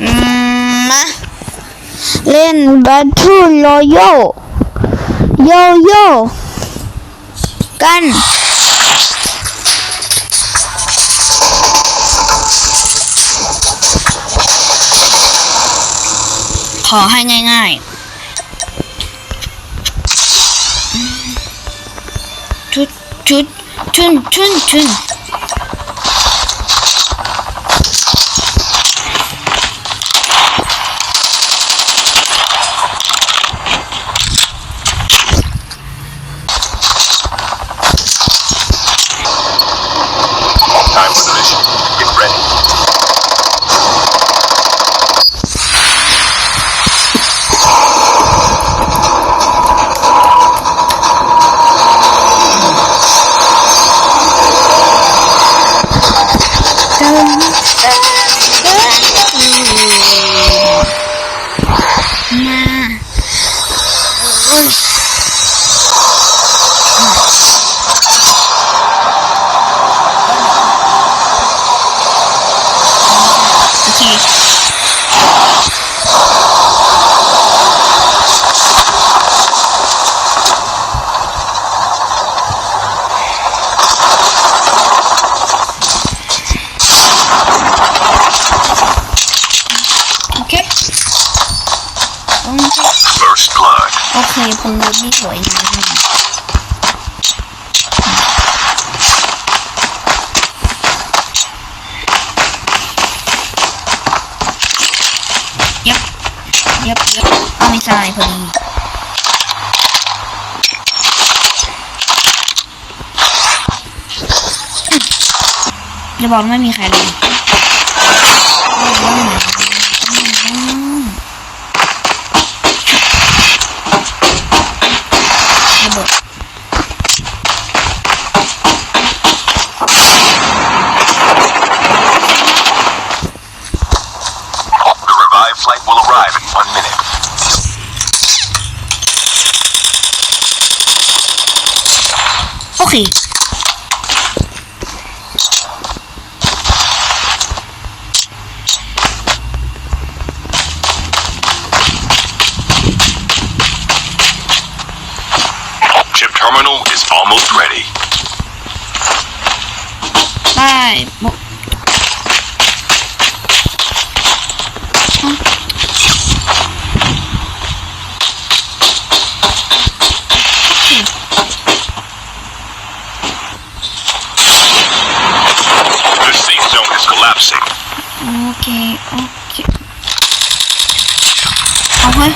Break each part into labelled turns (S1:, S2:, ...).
S1: มมาเล่น Battle Royale โยโย่กันขอให้ง่ายๆชุดชุดชุนชุนชุน เคผมรู้นี่สวยงามยับยับยับเอาไม่ใช่พอดีจะบอกไม่มีใครเลย โอเค
S2: Chip terminal is almost ready.
S1: ไ collapsing. โอเคโอเคเอาเฮ้ย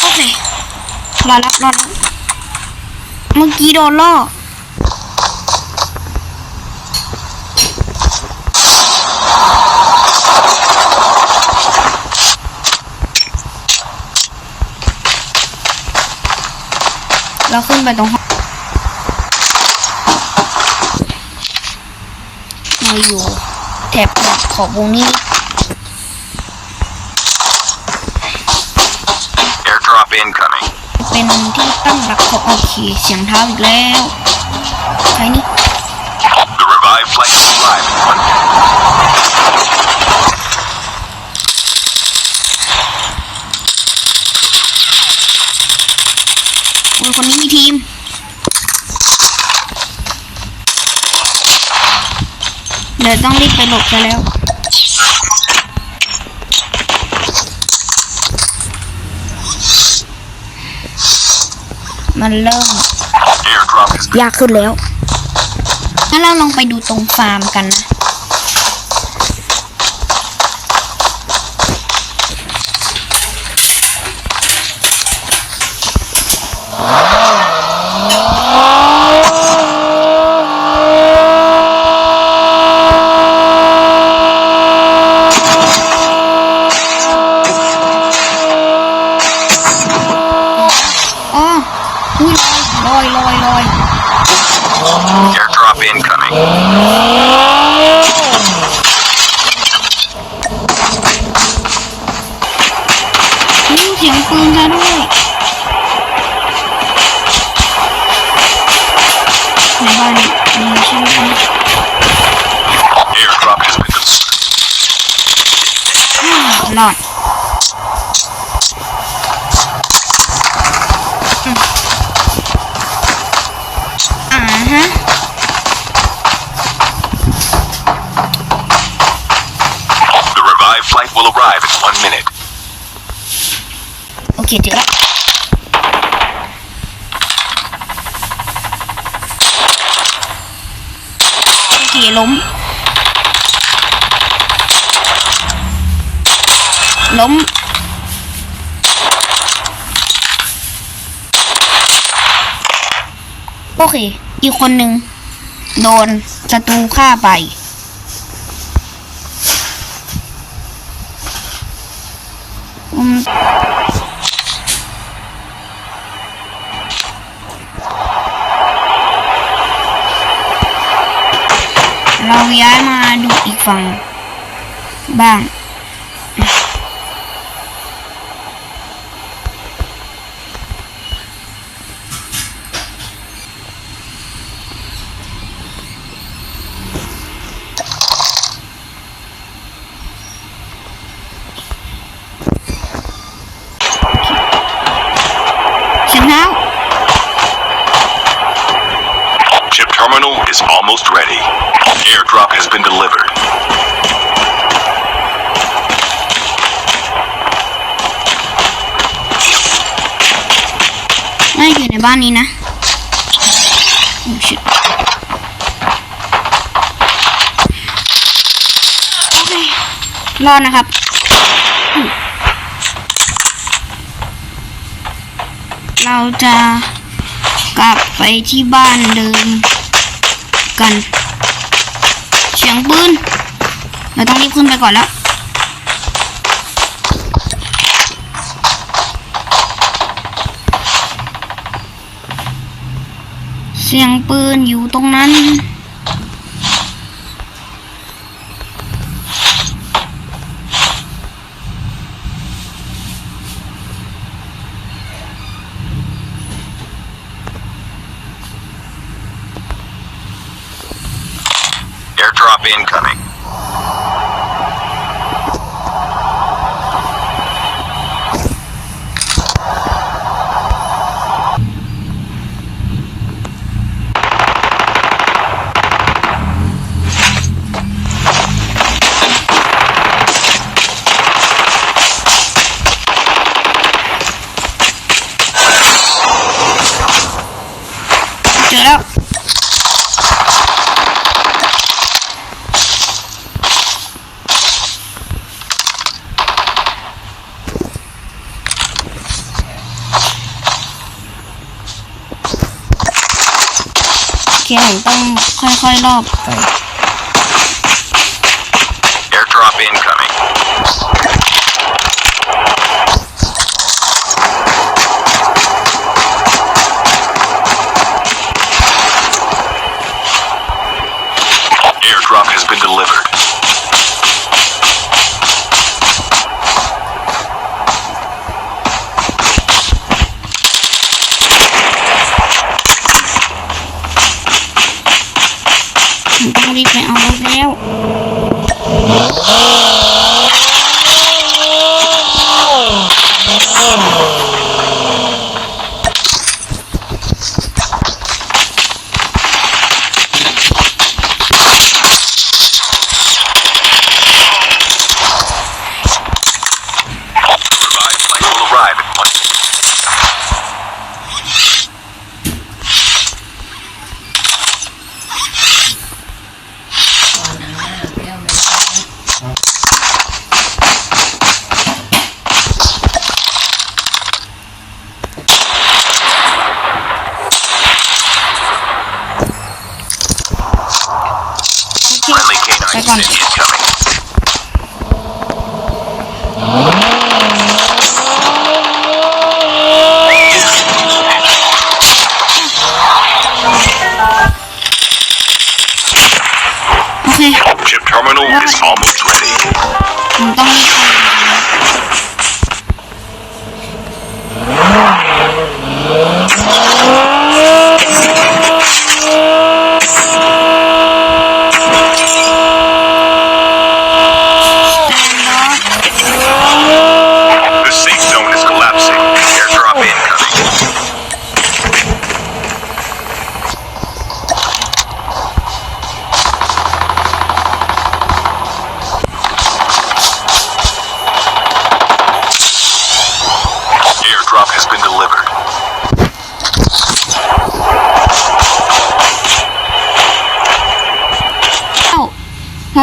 S1: โอเครอแล้วรอแล้วเมื่อกี้โดนล่อ เราขึ้นไปตรงห้องเราอยู่แถบขอบวงนี้
S2: Airdrop incoming.
S1: เป็นที่ตั้งหลักของโอเคเสียงเท้าอีกแล้วใครนี่
S2: The revived flight will arrive
S1: คนนี้มีทีม เดี๋ยวต้องรีบไปหลบกันแล้วมันเริ่ม
S2: Airdrop is
S1: ยากขึ้นแล้ว งั้นเราลองไปดูตรงฟาร์มกันนะ
S2: stop incoming.
S1: โอเคเจอแล้วโอเคล้ม ล้มโอเค อีกคนหนึ่งโดนศัตรูฆ่าไป เราย้ายมาดูอีกฝั่ง บ้างเสียงเ terminal
S2: is almost ready. Airdrop has been delivered.
S1: น่าจะอยู่ในบ้านนี้นะโอ้ชิตโอเครอดนะครับ เราจะกลับไปที่บ้านเดิม กันเสียงปืนเราต้องรีบขึ้นไปก่อนแล้วเสียงปืนอยู่ตรงนั้น
S2: incoming.
S1: เคผมต้องค่อยๆรอบไป on.
S2: Okay. Ship terminal is almost ready.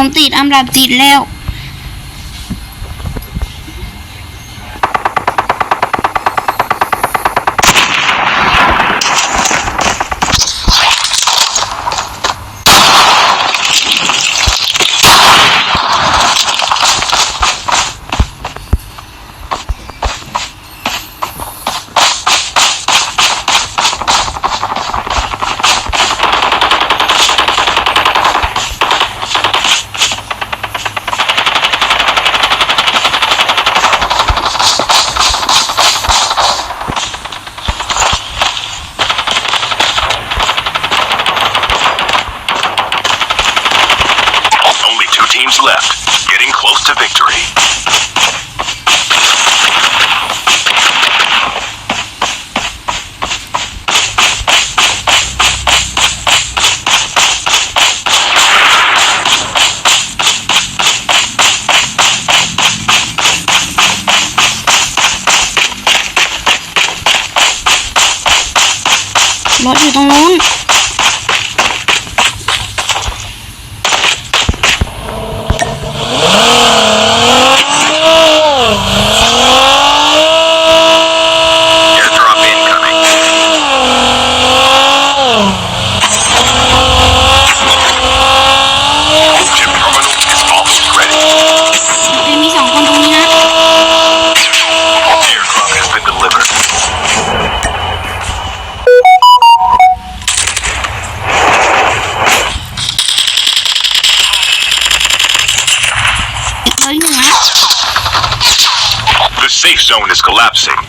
S1: ผมติดอันดับจิตแล้ว
S2: zone is collapsing.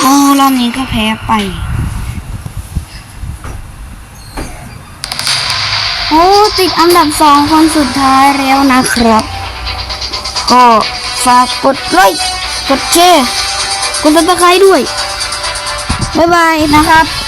S1: โอ้รอบนี้ก็แพ้ไป โอ้ ติดอันดับสองคนสุดท้ายแล้วนะครับ ก็ฝากกดไลค์ กดแชร์ กดซับสไครด้วย บ๊ายบายนะครับ